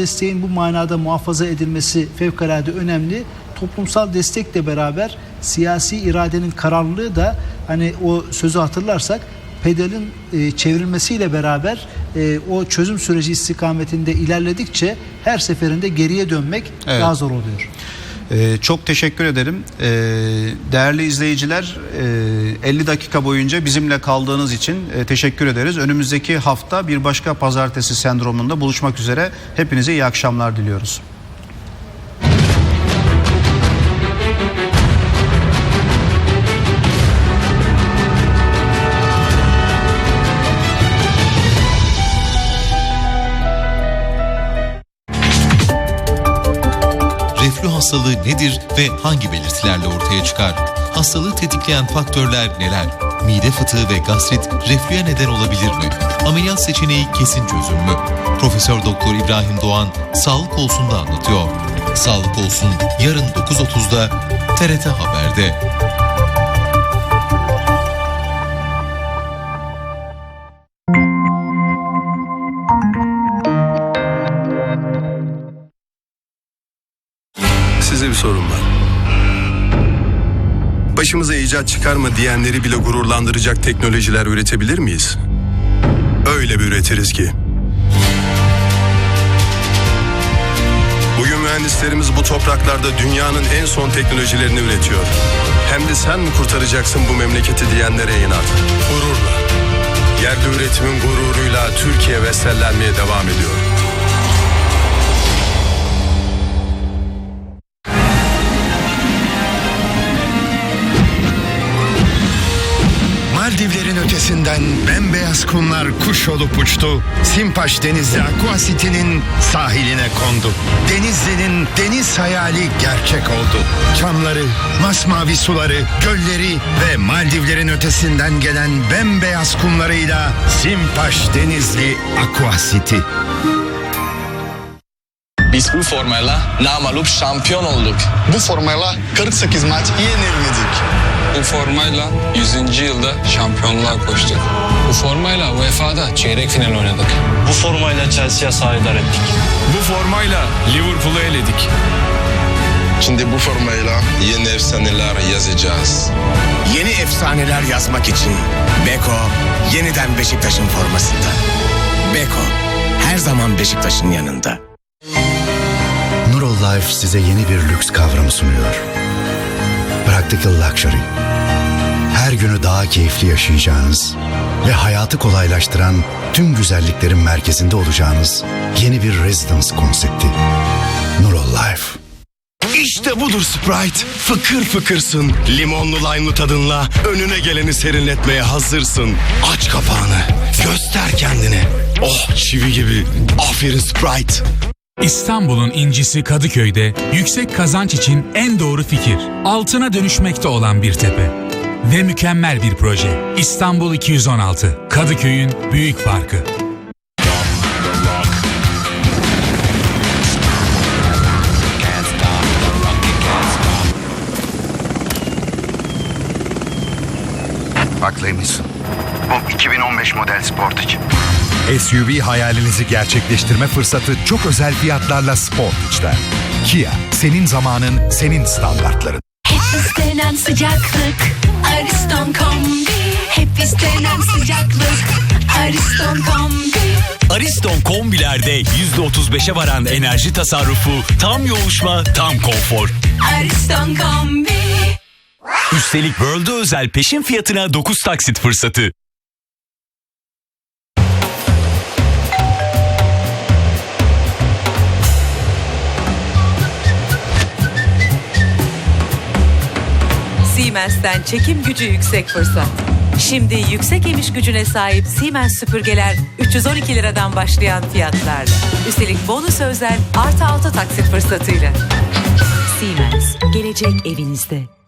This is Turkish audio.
desteğin bu manada muhafaza edilmesi fevkalade önemli. Toplumsal destekle beraber siyasi iradenin kararlılığı da hani o sözü hatırlarsak pedalin e, çevrilmesiyle beraber e, o çözüm süreci istikametinde ilerledikçe her seferinde geriye dönmek Evet. daha zor oluyor. Ee, çok teşekkür ederim. Ee, değerli izleyiciler e, 50 dakika boyunca bizimle kaldığınız için e, teşekkür ederiz. Önümüzdeki hafta bir başka pazartesi sendromunda buluşmak üzere. Hepinize iyi akşamlar diliyoruz. Reflü hastalığı nedir ve hangi belirtilerle ortaya çıkar? Hastalığı tetikleyen faktörler neler? Mide fıtığı ve gastrit reflüye neden olabilir mi? Ameliyat seçeneği kesin çözüm mü? Profesör Doktor İbrahim Doğan Sağlık Olsun'da anlatıyor. Sağlık Olsun yarın 9.30'da TRT Haber'de. Size bir sorum var. Başımıza icat çıkarma diyenleri bile gururlandıracak teknolojiler üretebilir miyiz? Öyle bir üretiriz ki. Bugün mühendislerimiz bu topraklarda dünyanın en son teknolojilerini üretiyor. Hem de sen mi kurtaracaksın bu memleketi diyenlere inat. Gururla. Yerde üretimin gururuyla Türkiye vestellenmeye devam ediyor. Ötesinden bembeyaz kumlar kuş olup uçtu. Simpaş Denizli Aqua City'nin sahiline kondu. Denizli'nin deniz hayali gerçek oldu. Çamları, masmavi suları, gölleri ve Maldivlerin ötesinden gelen bembeyaz kumlarıyla Simpaş Denizli Aqua City. Biz bu formayla namalup şampiyon olduk. Bu formayla 48 maç yenilmedik. Bu formayla 100. yılda şampiyonluğa koştuk. Bu formayla UEFA'da çeyrek final oynadık. Bu formayla Chelsea'ye sahidar ettik. Bu formayla Liverpool'u eledik. Şimdi bu formayla Yeni efsaneler yazacağız. Yeni efsaneler yazmak için Beko yeniden Beşiktaş'ın formasında. Beko her zaman Beşiktaş'ın yanında. Nurol Life size yeni bir lüks kavramı sunuyor. Practical Luxury. Her günü daha keyifli yaşayacağınız ve hayatı kolaylaştıran tüm güzelliklerin merkezinde olacağınız yeni bir residence konsepti. Nurol Life. İşte budur Sprite. Fıkır fıkırsın. Limonlu lime'lı tadınla önüne geleni serinletmeye hazırsın. Aç kapağını. Göster kendini. Oh çivi gibi. Aferin Sprite. İstanbul'un incisi Kadıköy'de yüksek kazanç için en doğru fikir. Altına dönüşmekte olan bir tepe. Ve mükemmel bir proje. İstanbul 216. Kadıköy'ün büyük farkı. Haklıymışsın. Bu 2015 model Sportage. SUV hayalinizi gerçekleştirme fırsatı çok özel fiyatlarla Sportage'da. Kia, senin zamanın, senin standartların. Hep istenen sıcaklık Ariston kombi Hep istenen sıcaklık Ariston kombi Ariston kombilerde %35'e varan enerji tasarrufu, tam yoğuşma, tam konfor. Ariston kombi Üstelik World'a özel peşin fiyatına 9 taksit fırsatı. Siemens'ten çekim gücü yüksek fırsat. Şimdi yüksek emiş gücüne sahip Siemens süpürgeler 312 liradan başlayan fiyatlarla. Üstelik bonus özel artı 6 taksit fırsatıyla. Siemens, gelecek evinizde.